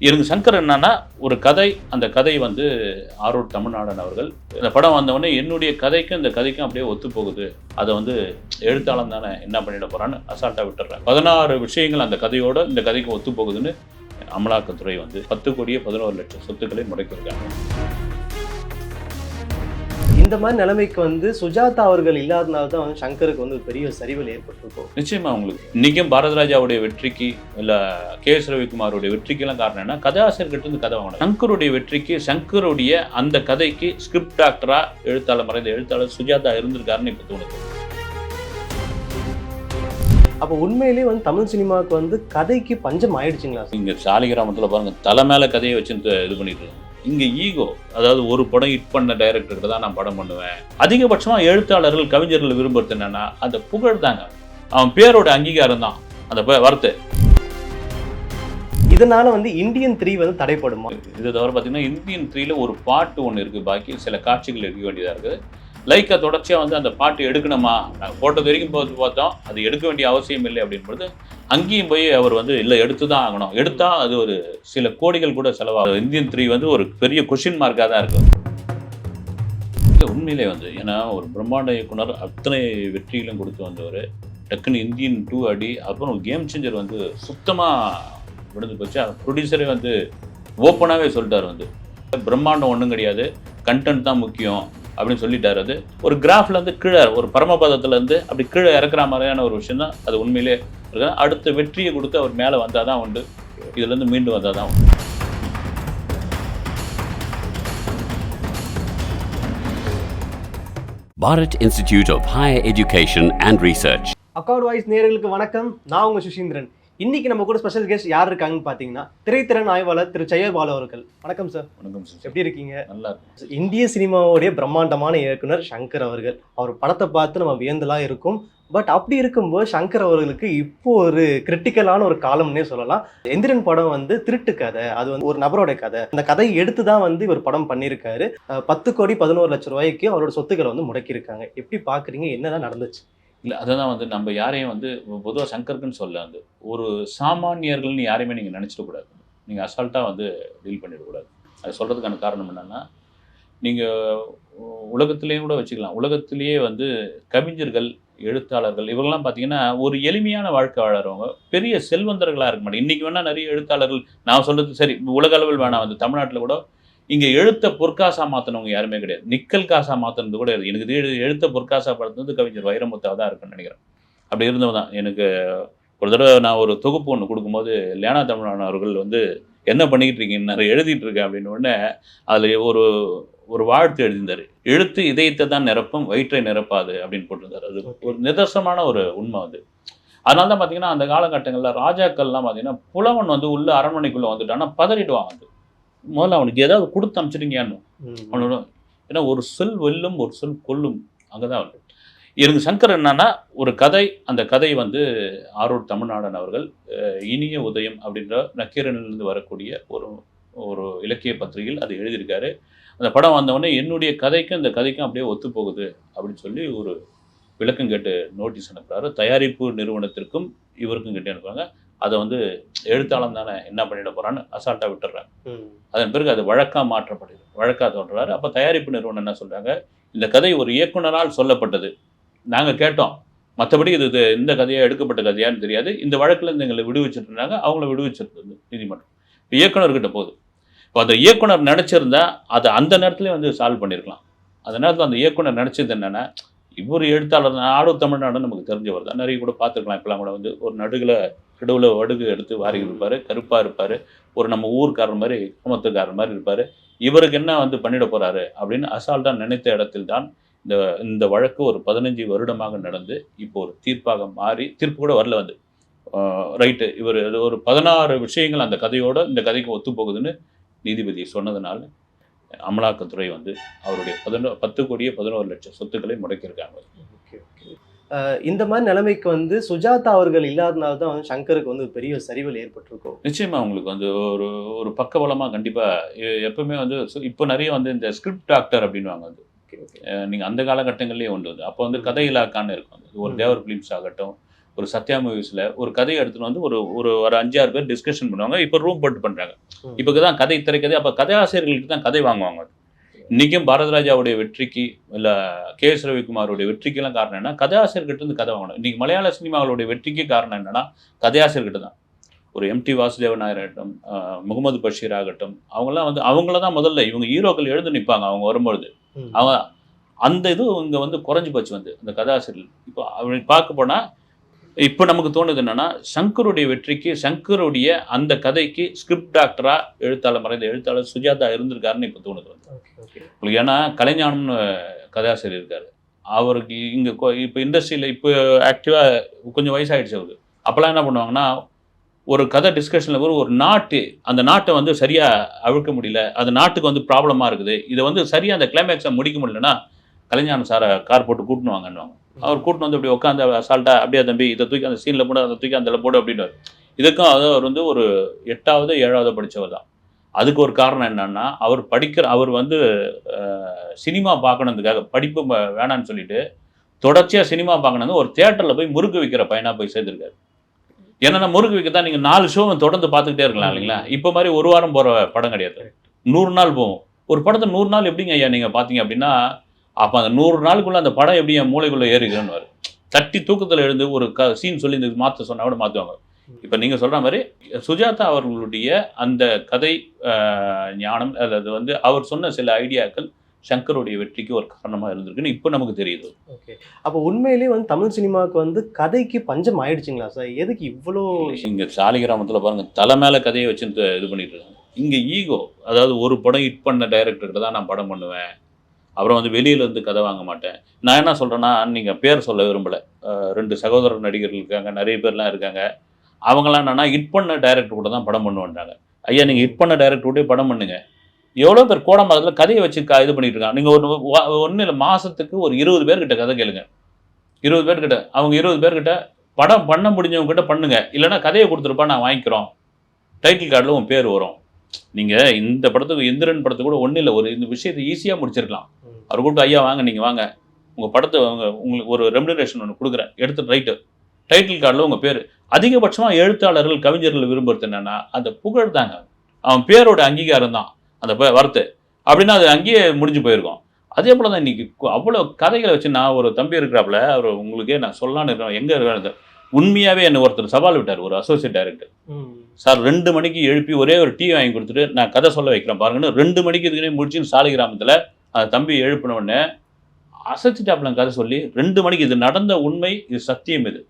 இருந்து சங்கர் என்னன்னா ஒரு கதை அந்த கதை வந்து ஆரூர் தமிழ்நாடன் அவர்கள். இந்த படம் வந்தவொடனே என்னுடைய கதைக்கும் இந்த கதைக்கும் அப்படியே ஒத்து போகுது அதை வந்து எழுத்தாளன் தானே என்ன பண்ணிட போறான்னு அசால்ட்டா விட்டுறேன் பதினாறு விஷயங்கள் அந்த கதையோட இந்த கதைக்கு ஒத்து போகுதுன்னு அமலாக்கத்துறை வந்து பத்து கோடியே பதினோரு லட்சம் சொத்துக்களை முடக்கியிருக்காங்க. இந்த மாதிரி நிலைமைக்கு வந்து சுஜாதா அவர்கள் இல்லாதனால தான் வந்து சங்கருக்கு வந்து பெரிய சரிவில் ஏற்பட்டிருக்கும் நிச்சயமா உங்களுக்கு. இன்னைக்கும் பாரதராஜாவுடைய வெற்றிக்கு இல்ல கே எஸ் ரவிக்குமாருடைய வெற்றிக்கெல்லாம் காரணம் என்ன? கதாசிரியர்கிட்ட இருந்து கதை வாங்கணும். சங்கருடைய வெற்றிக்கு சங்கருடைய அந்த கதைக்கு ஸ்கிரிப்ட் டாக்டரா எழுத்தாளர் மறைந்த எழுத்தாளர் சுஜாதா இருந்திருக்காருன்னு இப்ப தோணுது. அப்போ உண்மையிலேயே வந்து தமிழ் சினிமாவுக்கு வந்து கதைக்கு பஞ்சம் ஆயிடுச்சுங்களா? இங்க சாலிகிராமத்துல பாருங்க தலை மேல கதையை வச்சு இது பண்ணிட்டு இருக்கோம் இங்க ஈகோ அதாவது ஒரு படம் ஹிட் பண்ண டைரக்டர்கிட்ட தான் நான் படம் பண்ணுவேன். அதிகபட்சமா எழுத்தாளர்கள் கவிஞர்கள் விரும்புறது என்னன்னா அந்த புகழ் தாங்க. அவன் பேரோட அங்கீகாரம் தான். அந்த வார்த்தை. இதனால வந்து இந்தியன் த்ரீ வந்து தடைப்படுமா? இது தவிர பார்த்தீங்கன்னா இந்தியன் த்ரீல ஒரு பாட்டு ஒன்று இருக்குது பாக்கி சில காட்சிகள் எடுக்க வேண்டியதாக இருக்குது. லைக்கை தொடர்ச்சியாக வந்து அந்த பாட்டு எடுக்கணுமா? நாங்கள் போட்டது வரைக்கும் போது பார்த்தோம். அது எடுக்க வேண்டிய அவசியம் இல்லை அப்படின்றது அங்கேயும் போய் அவர் வந்து இல்லை எடுத்து தான் ஆகணும். எடுத்தால் அது ஒரு சில கோடிகள் கூட செலவாகும். இந்தியன் த்ரீ வந்து ஒரு பெரிய கொஷின் மார்க்காக தான் இருக்கும். உண்மையிலே வந்து ஏன்னா ஒரு பிரம்மாண்ட இயக்குனர் அத்தனை வெற்றிகளும் கொடுத்து வந்தவர். டக்குன்னு இந்தியன் டூ அடி அப்புறம் கேம் சேஞ்சர் வந்து சுத்தமாக விழுந்து போச்சு. ப்ரொடியூசரே வந்து ஓப்பனாகவே சொல்லிட்டார் வந்து. பிரம்மாண்டம் ஒன்றும் கிடையாது. கண்டென்ட் தான் முக்கியம். அப்படின்னு சொல்லிட்டாரு அது. ஒரு கிராஃப்ல இருந்து கீழே ஒரு பரமபதத்துல இருந்து அப்படி கீழே இறக்குற மாதிரியான ஒரு விஷயம் தான் அது உண்மையிலே இருக்கு. அடுத்த வெற்றியை கொடுத்து அவர் மேலே வந்தால் தான் உண்டு. இதுலேருந்து மீண்டு வந்தால் தான் உண்டு. Bharat Institute of Higher Education and Research. Accord voice நேயர்களுக்கு வணக்கம். நான் உங்க சுஷீந்திரன் இன்னைக்கு நம்ம கூட ஸ்பெஷல் கெஸ்ட் யார் இருக்காங்கன்னு பார்த்தீங்கன்னா திரைத்திறன் ஆய்வாளர் திரு ஜெயபாலு அவர்கள். வணக்கம் சார் வணக்கம் சிஸ்டர். எப்படி இருக்கீங்க? நல்லா இந்திய சினிமாவுடைய பிரம்மாண்டமான இயக்குனர் சங்கர் அவர்கள். அவர் படத்தை பார்த்து நம்ம வியந்தலாம் இருக்கும். பட் அப்படி இருக்கும்போது சங்கர் அவர்களுக்கு இப்போ ஒரு கிரிட்டிக்கலான ஒரு காலம்னே சொல்லலாம். எந்திரன் படம் வந்து திருட்டு கதை. அது வந்து ஒரு நபரோட கதை. அந்த கதையை எடுத்து தான் வந்து இவர் படம் பண்ணியிருக்காரு. பத்து கோடி பதினோரு லட்சம் ரூபாய்க்கு அவரோட சொத்துக்களை வந்து முடக்கியிருக்காங்க. எப்படி பார்க்குறீங்க என்னதான் நடந்துச்சு? இல்லை அதை தான் வந்து நம்ம யாரையும் வந்து பொதுவாக சங்கர்க்குன்னு சொல்ல வந்து ஒரு சாமானியர்கள்னு யாரையுமே நீங்கள் நினச்சிடக்கூடாது நீங்கள் அசால்ட்டாக வந்து டீல் பண்ணிடக்கூடாது அது சொல்கிறதுக்கான காரணம் என்னென்னா நீங்கள் உலகத்திலேயும் கூட வச்சுக்கலாம். உலகத்திலேயே வந்து கவிஞர்கள் எழுத்தாளர்கள் இவங்கெல்லாம் பார்த்தீங்கன்னா ஒரு எளிமையான வாழ்க்கை வாழறவங்க பெரிய செல்வந்தர்களாக இருக்க மாட்டாங்க. இன்றைக்கி வேணால் நிறைய எழுத்தாளர்கள் நான் சொல்கிறது சரி உலக அளவில் வேணாம். வந்து தமிழ்நாட்டில் கூட இங்கே எழுத்த பொற்காசா மாற்றினவங்க யாருமே கிடையாது. நிக்கல் காசா மாற்றினது கூட. எனக்கு எழுத்த பொற்காசா படுத்துனது கவிஞர் வைரமுத்தாக தான் இருக்குன்னு நினைக்கிறேன். அப்படி இருந்தவன் தான். எனக்கு ஒரு தடவை நான் ஒரு தொகுப்பு ஒன்று கொடுக்கும்போது லேனா தமிழான அவர்கள் வந்து என்ன பண்ணிக்கிட்டு இருக்கீங்க நிறைய எழுதிட்டு இருக்கேன் அப்படின்னு உடனே அதில் ஒரு ஒரு வாழ்த்து எழுதியிருந்தார். எழுத்து இதயத்தை தான் நிரப்பும் வயிற்றை நிரப்பாது அப்படின்னு போட்டிருந்தார். அது ஒரு நிதர்சனமான ஒரு உண்மை அது. அதனால தான் பார்த்தீங்கன்னா அந்த காலகட்டங்களில் ராஜாக்கள்லாம் பார்த்தீங்கன்னா புலவன் வந்து உள்ள அரண்மனைக்குள்ளே வந்துட்டான்னா பதறிடுவான் வந்து முதல்ல அவனுக்கு ஏதாவது கொடுத்து அனுப்பிச்சிட்டீங்கன்னு அவனோட ஏன்னா ஒரு சொல் வெல்லும் ஒரு சொல் கொல்லும். அங்கே தான் வந்து எனக்கு சங்கர் என்னன்னா ஒரு கதை அந்த கதை வந்து ஆரூர் தமிழ்நாடன் அவர்கள் இனிய உதயம் அப்படின்ற நக்கீரனிலிருந்து வரக்கூடிய ஒரு ஒரு இலக்கிய பத்திரிகையில் அது எழுதியிருக்காரு. அந்த படம் வந்தவொடனே என்னுடைய கதைக்கும் இந்த கதைக்கும் அப்படியே ஒத்து போகுது அப்படின்னு சொல்லி ஒரு விளக்கம் கேட்டு நோட்டீஸ் அனுப்புறாரு. தயாரிப்பு நிறுவனத்திற்கும் இவருக்கும் கேட்டு அனுப்புறாங்க. அதை வந்து எழுத்தாளன் தானே என்ன பண்ணிட போறான்னு அசால்ட்டாக விட்டுறாங்க அதன் பிறகு அது வழக்காக மாற்றப்படுது வழக்காக தோன்றுறாரு. அப்போ தயாரிப்பு நிறுவனம் என்ன சொல்கிறாங்க இந்த கதை ஒரு இயக்குனரால் சொல்லப்பட்டது. நாங்கள் கேட்டோம். மற்றபடி இது இந்த கதையாக எடுக்கப்பட்ட கதையான்னு தெரியாது. இந்த வழக்கில் இருந்து எங்களை விடுவிச்சிருந்தாங்க அவங்கள விடுவிச்சிருந்தது நீதிமன்றம். இப்போ இயக்குனர்கிட்ட போகுது. இப்போ அந்த இயக்குனர் நினச்சிருந்தா அதை அந்த நேரத்துலேயே வந்து சால்வ் பண்ணியிருக்கலாம் அந்த நேரத்தில் அந்த இயக்குனர் நினச்சது என்னென்னா இவர் எழுத்தாளர் நாடு தமிழ்நாடு நமக்கு தெரிஞ்சவர் தான். நிறைய கூட பார்த்துருக்கலாம். இப்போலாம் கூட வந்து ஒரு நடுவில் நடுவில் வடுகு எடுத்து வாரி இருப்பார் கருப்பாக இருப்பார் ஒரு நம்ம ஊர்க்காரர் மாதிரி கிராமத்துக்காரர் மாதிரி இருப்பார். இவருக்கு என்ன வந்து பண்ணிட போறாரு அப்படின்னு அசால்ட்டாக நினைத்த இடத்தில் தான் இந்த இந்த வழக்கு ஒரு பதினஞ்சு வருடமாக நடந்து இப்போ ஒரு தீர்ப்பாக மாறி தீர்ப்பு கூட வரல வந்து. ரைட்டு. இவர் ஒரு பதினாறு விஷயங்கள் அந்த கதையோட இந்த கதைக்கு ஒத்து போகுதுன்னு நீதிபதி சொன்னதுனால அமலாக்கத்துறை வந்து அவருடைய பதினோ பத்து கோடியே பதினோரு லட்சம் சொத்துக்களை முடக்கியிருக்காங்க. இந்த மாதிரி நிலைமைக்கு வந்து சுஜாதா அவர்கள் இல்லாதனால தான் வந்து சங்கருக்கு வந்து பெரிய சரிவில் ஏற்பட்டிருக்கும் நிச்சயமா உங்களுக்கு வந்து ஒரு ஒரு பக்கபலமாக கண்டிப்பாக எப்பவுமே வந்து இப்போ நிறைய வந்து இந்த ஸ்கிரிப்ட் டாக்டர் அப்படின்வாங்க வந்து. Okay okay. அஹ் நீங்க அந்த காலகட்டங்கள்லயே உண்டு வந்து. அப்போ வந்து கதை இலாக்கான்னு இருக்கும் ஒரு. தேவர் பிலிம்ஸ் ஆகட்டும் ஒரு சத்யா மூவிஸில் ஒரு கதையை எடுத்துன்னு வந்து ஒரு ஒரு ஒரு அஞ்சாறு பேர் டிஸ்கஷன் பண்ணுவாங்க. இப்போ ரூம் போட்டு பண்ணுறாங்க. இப்போ தான் கதை திரைக்கதை அப்போ கதையாசிரியர்களுக்கு தான் கதை வாங்குவாங்க. இன்றைக்கும் பாரதிராஜாவுடைய வெற்றிக்கு இல்லை கே எஸ் ரவிக்குமாருடைய வெற்றிக்கெல்லாம் காரணம் என்ன கதையாசிரியர்கிட்ட இருந்து கதை வாங்கணும். இன்றைக்கி மலையாள சினிமாவுடைய வெற்றிக்கு காரணம் என்னன்னா கதையாசிரியர்கிட்ட தான். ஒரு எம்டி வாசுதேவன் நாயர் ஆகட்டும் முகமது பஷீர் ஆகட்டும் அவங்கெல்லாம் வந்து அவங்கள தான் முதல்ல இவங்க ஹீரோக்கள் எழுந்து நிற்பாங்க அவங்க வரும்பொழுது. அவங்க அந்த இது இங்கே வந்து குறைஞ்சி போச்சு வந்து அந்த கதாசிரியர் இப்போ அப்படி பார்க்க போனால் இப்போ நமக்கு தோணுது என்னன்னா சங்கருடைய வெற்றிக்கு சங்கருடைய அந்த கதைக்கு ஸ்கிரிப்ட் டாக்டரா எழுத்தாளர் மறைந்த எழுத்தாளர் சுஜாதா இருந்திருக்காருன்னு இப்போ தோணுது உங்களுக்கு ஏன்னா கலைஞானம்னு கதாசிரியர் இருக்காரு. அவருக்கு இங்கே இப்போ இண்டஸ்ட்ரியில் இப்போ ஆக்டிவாக கொஞ்சம் வயசாயிடுச்சு அவருக்கு அப்போல்லாம் என்ன பண்ணுவாங்கன்னா ஒரு கதை டிஸ்கஷனில் ஒரு ஒரு நாட்டு அந்த நாட்டை வந்து சரியாக அழுக்க முடியல அந்த நாட்டுக்கு வந்து ப்ராப்ளமாக இருக்குது. இதை வந்து சரியாக அந்த கிளைமேக்ஸை முடிக்க முடியலன்னா கலைஞானம் சாரை கார் போட்டு கூட்டின்னு வாங்கன்னுவாங்க. அவர் கூட்டின்னு வந்து அப்படி உட்காந்து அசால்ட்டாக அப்படியே தம்பி இதை தூக்கி அந்த சீனில் போடு அதை தூக்கி அந்த போடு அப்படின்னு இதுக்கும் அது அவர் வந்து ஒரு எட்டாவது ஏழாவது படித்தவர் தான். அதுக்கு ஒரு காரணம் என்னன்னா அவர் படிக்கிற அவர் வந்து சினிமா பார்க்கணுன்றதுக்காக படிப்பு வேணான்னு சொல்லிட்டு தொடர்ச்சியாக சினிமா பார்க்கணும் ஒரு தியேட்டரில் போய் முறுக்கு விற்கிற பையனாக போய் சேர்ந்துருக்காரு. என்னன்னா முறுக்கு விற்க தான் நீங்கள் நாலு ஷோவை தொடர்ந்து பார்த்துக்கிட்டே இருக்கலாம் இல்லைங்களா? இப்போ மாதிரி ஒரு வாரம் போகிற படம் கிடையாது. நூறு நாள் போகும். ஒரு படத்தை நூறு நாள் எப்படிங்க ஐயா நீங்கள் பார்த்தீங்க அப்படின்னா அப்போ அந்த நூறு நாளுக்குள்ள அந்த படம் எப்படி என் மூளைக்குள்ளே ஏறிக்கிறேன்னு வரும் தட்டி தூக்கத்தில் எழுந்து ஒரு க சீன் சொல்லி இந்த மாற்ற சொன்னா கூட மாற்றுவாங்க இப்போ நீங்கள் சொல்கிற மாதிரி சுஜாதா அவர்களுடைய அந்த கதை ஞானம் அல்லது வந்து அவர் சொன்ன சில ஐடியாக்கள் சங்கருடைய வெற்றிக்கு ஒரு காரணமாக இருந்திருக்குன்னு இப்போ நமக்கு தெரியுது. ஓகே. அப்போ உண்மையிலேயே வந்து தமிழ் சினிமாவுக்கு வந்து கதைக்கு பஞ்சம் ஆயிடுச்சுங்களா சார்? எதுக்கு இவ்வளோ இங்கே சாலிகிராமத்தில் பாருங்க தலை மேலே கதையை வச்சு இது பண்ணிட்டு இருக்காங்க. இங்கே ஈகோ அதாவது ஒரு படம் ஹிட் பண்ண டைரக்டர்கிட்ட தான் நான் படம் பண்ணுவேன். அப்புறம் வந்து வெளியிலேருந்து கதை வாங்க மாட்டேன். நான் என்ன சொல்கிறேன்னா நீங்கள் பேர் சொல்ல விரும்பலை. ரெண்டு சகோதர நடிகர்கள் இருக்காங்க நிறைய பேர்லாம் இருக்காங்க. அவங்களாம் என்னென்னா ஹிட் பண்ண டைரக்டர் கூட தான் படம் பண்ணுவேன்றாங்க ஐயா நீங்கள் ஹிட் பண்ண டைரக்டர் கூட படம் பண்ணுங்க. எவ்வளோ பேர் கோடம்பாக்கத்தில் கதையை வச்சு க இது பண்ணிட்டு இருக்காங்க. நீங்கள் ஒரு ஒன்றும் இல்லை மாதத்துக்கு ஒரு இருபது பேர்கிட்ட கதை கேளுங்க. இருபது பேர்கிட்ட அவங்க இருபது பேர்கிட்ட படம் பண்ண முடிஞ்சவங்க கிட்ட பண்ணுங்க. இல்லைன்னா கதையை கொடுத்துருப்பா நான் வாங்கிக்கிறோம். டைட்டில் கார்டில் உன் பேர் வரும். நீங்கள் இந்த படத்துக்கு எந்திரன் படத்துக்கு கூட ஒன்றும் இல்லை ஒரு இந்த விஷயத்தை ஈஸியாக முடிச்சிருக்கலாம். அவர் கூப்பிட்டு ஐயா வாங்க நீங்கள் வாங்க. உங்கள் படத்தை உங்க உங்களுக்கு ஒரு ரெமுனரேஷன் ஒன்று கொடுக்குறேன். எடுத்து ரைட்டு டைட்டில் கார்டில் உங்கள் பேர். அதிகபட்சமாக எழுத்தாளர்கள் கவிஞர்கள் விரும்புறது என்னன்னா அந்த புகழ் தாங்க. அவன் பேரோட அங்கீகாரம் தான். அந்த வார்த்தை. அப்படின்னா அது அங்கேயே முடிஞ்சு போயிருக்கும். அதே போல தான் இன்னைக்கு கு- அவ்வளோ கதைகளை வச்சு நான் ஒரு தம்பி இருக்கிறாப்புல அவர் உங்களுக்கே நான் சொல்லலான்னு இருக்கேன் எங்கே இருக்கிற உண்மையாகவே என்னை ஒருத்தர் சவால் விட்டார் ஒரு அசோசியேட் டைரக்டர். சார் ரெண்டு மணிக்கு எழுப்பி ஒரே ஒரு டீ வாங்கி கொடுத்துட்டு நான் கதை சொல்ல வைக்கிறேன் பாருங்கன்னு ரெண்டு மணிக்கு இதுக்குனே முடிச்சுன்னு சாலை கிராமத்தில் அந்த தம்பி எழுப்பின உடனே அசைச்சிட்டாப்புல கதை சொல்லி ரெண்டு மணிக்கு இது நடந்த உண்மை இது சத்தியம் இது.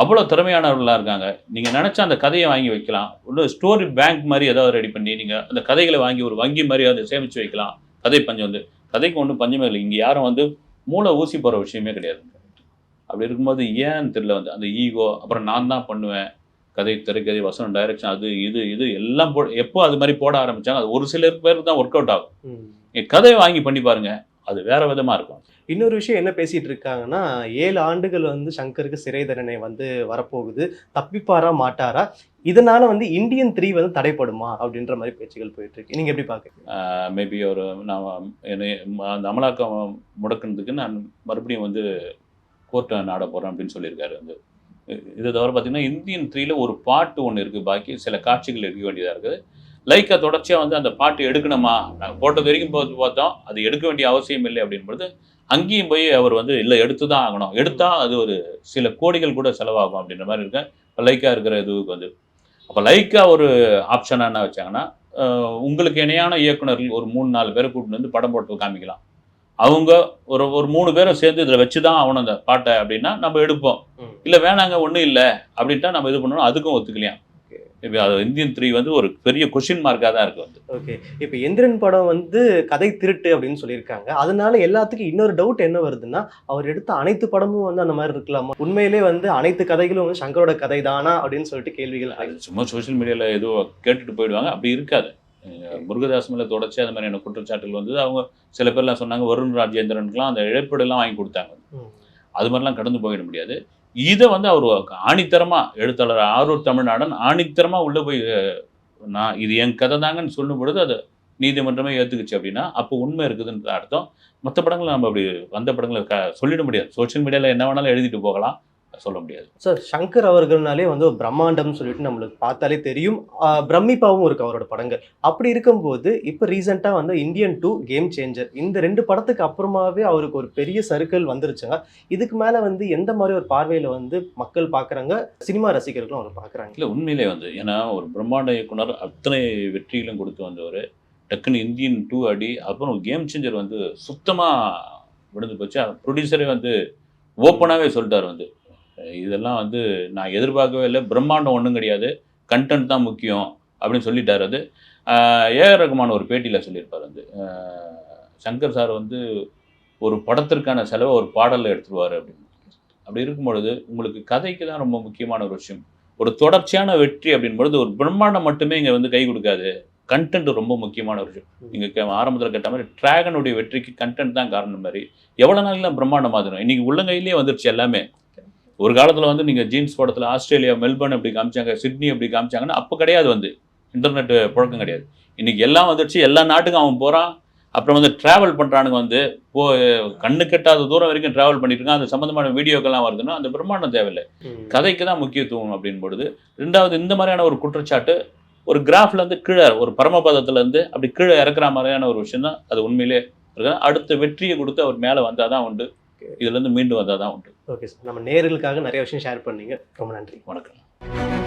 அவ்வளோ திறமையானவர்களாக இருக்காங்க. நீங்கள் நினச்சா அந்த கதையை வாங்கி வைக்கலாம். ஒரு ஸ்டோரி பேங்க் மாதிரி ஏதாவது ரெடி பண்ணி நீங்கள் அந்த கதைகளை வாங்கி ஒரு வங்கி மாதிரி அதை சேமித்து வைக்கலாம். கதை பஞ்சம் வந்து கதைக்கு ஒன்றும் பஞ்சமே இல்லை. இங்கே யாரும் வந்து மூளை ஊசி போகிற விஷயமே கிடையாது. அப்படி இருக்கும்போது ஏன்னு தெரியல வந்து அந்த ஈகோ அப்புறம் நான் தான் பண்ணுவேன். கதை திரைக்கதை வசனம் டைரக்ஷன் அது இது இது எல்லாம் போ எப்போ அது மாதிரி போட ஆரம்பிச்சாங்க அது ஒரு சில பேருக்கு தான் ஒர்க் அவுட் ஆகும் கதையை வாங்கி பண்ணி பாருங்க அது வேற விதமா இருக்கும். இன்னொரு விஷயம் என்ன பேசிட்டு இருக்காங்கன்னா ஏழு ஆண்டுகள் வந்து சங்கருக்கு சிறை தண்டனை வந்து வரப்போகுது. தப்பிப்பாரா மாட்டாரா? இதனால வந்து இந்தியன் த்ரீ வந்து தடைப்படுமா? அப்படின்ற மாதிரி பேச்சுகள் போயிட்டு இருக்கு. நீங்க எப்படி பாக்குறீங்க? மேபி ஒரு நான் என்னை அந்த அமலாக்கம் முடக்கினதுக்கு நான் மறுபடியும் வந்து கோர்ட்டை நாட போகிறேன் அப்படின்னு சொல்லியிருக்காரு. வந்து இதை தவிர பார்த்தீங்கன்னா இந்தியன் த்ரீல ஒரு பாட்டு ஒன்று இருக்குது பாக்கி சில காட்சிகள் எடுக்க வேண்டியதாக இருக்குது. லைக்கா தொடர்ச்சியாக வந்து அந்த பாட்டு எடுக்கணுமா? நாங்கள் போட்டது வரைக்கும் போது பார்த்தோம் அது எடுக்க வேண்டிய அவசியம் இல்லை அப்படின்பொழுது அங்கேயும் போய் அவர் வந்து இல்லை எடுத்து தான் ஆகணும். எடுத்தால் அது ஒரு சில கோடிகள் கூட செலவாகும் அப்படின்ற மாதிரி இருக்கு இப்போ லைக்காக இருக்கிற இதுவுக்கு வந்து. அப்போ லைக்கா ஒரு ஆப்ஷனாக என்ன வச்சாங்கன்னா உங்களுக்கு இணையான இயக்குனர்கள் ஒரு மூணு நாலு பேரை கூப்பிட்டு வந்து படம் போட்டு காமிக்கலாம். அவங்க ஒரு ஒரு மூணு பேரை சேர்ந்து இதில் வச்சு தான் ஆகணும் அந்த பாட்டை அப்படின்னா நம்ம எடுப்போம். இல்லை வேணாங்க ஒன்றும் இல்லை அப்படின்ட்டா நம்ம இது பண்ணணும் அதுக்கும் ஒத்துக்கலையாம் இப்போ அது இந்தியன் த்ரீ வந்து ஒரு பெரிய கொஷின் மார்க்காக தான் இருக்கு வந்து. ஓகே. இப்போ எந்திரன் படம் வந்து கதை திருட்டு அப்படின்னு சொல்லியிருக்காங்க. அதனால எல்லாத்துக்கும் இன்னொரு டவுட் என்ன வருதுன்னா அவர் எடுத்த அனைத்து படமும் வந்து அந்த மாதிரி இருக்கலாமா? உண்மையிலே வந்து அனைத்து கதைகளும் வந்து சங்கரோட கதை தானா அப்படின்னு சொல்லிட்டு கேள்விகள் சும்மா சோஷியல் மீடியாவில் ஏதோ கேட்டுட்டு போயிடுவாங்க. அப்படி இருக்காது. முருகதாஸ் மேலே தொடர்ச்சி அது மாதிரியான குற்றச்சாட்டுகள் வந்து அவங்க சில பேர்லாம் சொன்னாங்க வருண் ராஜேந்திரனுக்குலாம் அந்த இழப்பீடெல்லாம் வாங்கி கொடுத்தாங்க. அது மாதிரிலாம் கடந்து போயிட முடியாது. இதை வந்து அவர் ஆணித்தரமாக எழுத்தாளர் ஆரூர் தமிழ்நாடன் ஆணித்தரமாக உள்ளே போய் நான் இது என் கதை தாங்கன்னு சொல்லும் பொழுது அது நீதிமன்றமே ஏற்றுக்குச்சு அப்படின்னா அப்போ உண்மை இருக்குதுன்ற அர்த்தம். மற்ற படங்களை நம்ம அப்படி வந்த படங்களை க சொல்லிட முடியாது. சோஷியல் மீடியாவில் என்ன வேணாலும் எழுதிட்டு போகலாம். சொல்ல முடியாது. சார் சங்கர் அவர்கள்னாலே வந்து ஒரு பிரம்மாண்டம் சொல்லிட்டு நம்மளுக்கு பார்த்தாலே தெரியும். ஆஹ் பிரமிப்பாவும் இருக்கு அவரோட படங்கள். அப்படி இருக்கும்போது இப்போ ரீசெண்டாக வந்து இந்தியன் டூ கேம் சேஞ்சர் இந்த ரெண்டு படத்துக்கு அப்புறமாவே அவருக்கு ஒரு பெரிய சர்க்கிள் வந்துருச்சுங்க. இதுக்கு மேலே வந்து எந்த மாதிரி ஒரு பார்வையில் வந்து மக்கள் பார்க்குறாங்க சினிமா ரசிகர்களும் அவர் பார்க்குறாங்க இல்லை உண்மையிலே வந்து ஏன்னா ஒரு பிரம்மாண்ட இயக்குனர் அத்தனை வெற்றிகளும் கொடுத்து வந்தவர். டக்குன்னு இந்தியன் டூ அடி அப்புறம் கேம் சேஞ்சர் வந்து சுத்தமாக விழுந்து போச்சு. ப்ரொடியூசரே வந்து ஓப்பனாகவே சொல்லிட்டார் வந்து. இதெல்லாம் வந்து நான் எதிர்பார்க்கவே இல்லை. பிரம்மாண்டம் ஒன்றும் கிடையாது. கண்டென்ட் தான் முக்கியம் அப்படின்னு சொல்லிட்டார் அது. ஏஆர் ரகுமான் ஒரு பேட்டியில் சொல்லியிருப்பார் வந்து. சங்கர் சார் வந்து ஒரு படத்திற்கான செலவை ஒரு பாடலில் எடுத்துருவார் அப்படின்னு. அப்படி இருக்கும் பொழுது உங்களுக்கு கதைக்கு தான் ரொம்ப முக்கியமான ஒரு விஷயம். ஒரு தொடர்ச்சியான வெற்றி அப்படின் பொழுது ஒரு பிரம்மாண்டம் மட்டுமே இங்கே வந்து கை கொடுக்காது. கண்டென்ட் ரொம்ப முக்கியமான ஒரு விஷயம். நீங்கள் ஆரம்பத்தில் கேட்ட மாதிரி ட்ராகனுடைய வெற்றிக்கு கண்டென்ட் தான் காரணம் மாதிரி. எவ்வளோ நாளில் பிரம்மாண்டம் ஆதரும் இன்றைக்கி உள்ளங்கையிலே வந்துருச்சு எல்லாமே. ஒரு காலத்தில் வந்து நீங்கள் ஜீன்ஸ் படத்தில் ஆஸ்திரேலியா மெல்பர்ன் அப்படி காமிச்சாங்க சிட்னி அப்படி காமிச்சாங்கன்னா அப்போ கிடையாது வந்து. இன்டர்நெட் புழக்கம் கிடையாது. இன்னைக்கு எல்லாம் வந்துருச்சு எல்லா நாட்டுக்கும் அவன் போகிறான் அப்புறம் வந்து ட்ராவல் பண்ணுறானுங்க வந்து. போ கண்ணு கெட்டாத தூரம் வரைக்கும் ட்ராவல் பண்ணிட்டு இருக்கான். அது சம்மந்தமான வீடியோக்கெல்லாம் வருதுன்னா அந்த பிரம்மாண்டம் தேவையில்லை. கதைக்கு தான் முக்கியத்துவம் அப்படின்னு பொழுது ரெண்டாவது இந்த மாதிரியான ஒரு குற்றச்சாட்டு ஒரு கிராஃப்ல இருந்து கீழே ஒரு பரமபதத்துல இருந்து அப்படி கீழே இறக்குற மாதிரியான ஒரு விஷயம் தான் அது உண்மையிலே இருக்கு. அடுத்த வெற்றியை கொடுத்து அவர் மேலே வந்தால் தான் உண்டு. இதுல இருந்து மீண்டு வந்தால் தான் உண்டு. Okay sir. நம்ம நேர்களுக்காக நிறைய விஷயம் ஷேர் பண்ணீங்க. ரொம்ப நன்றி. வணக்கம்.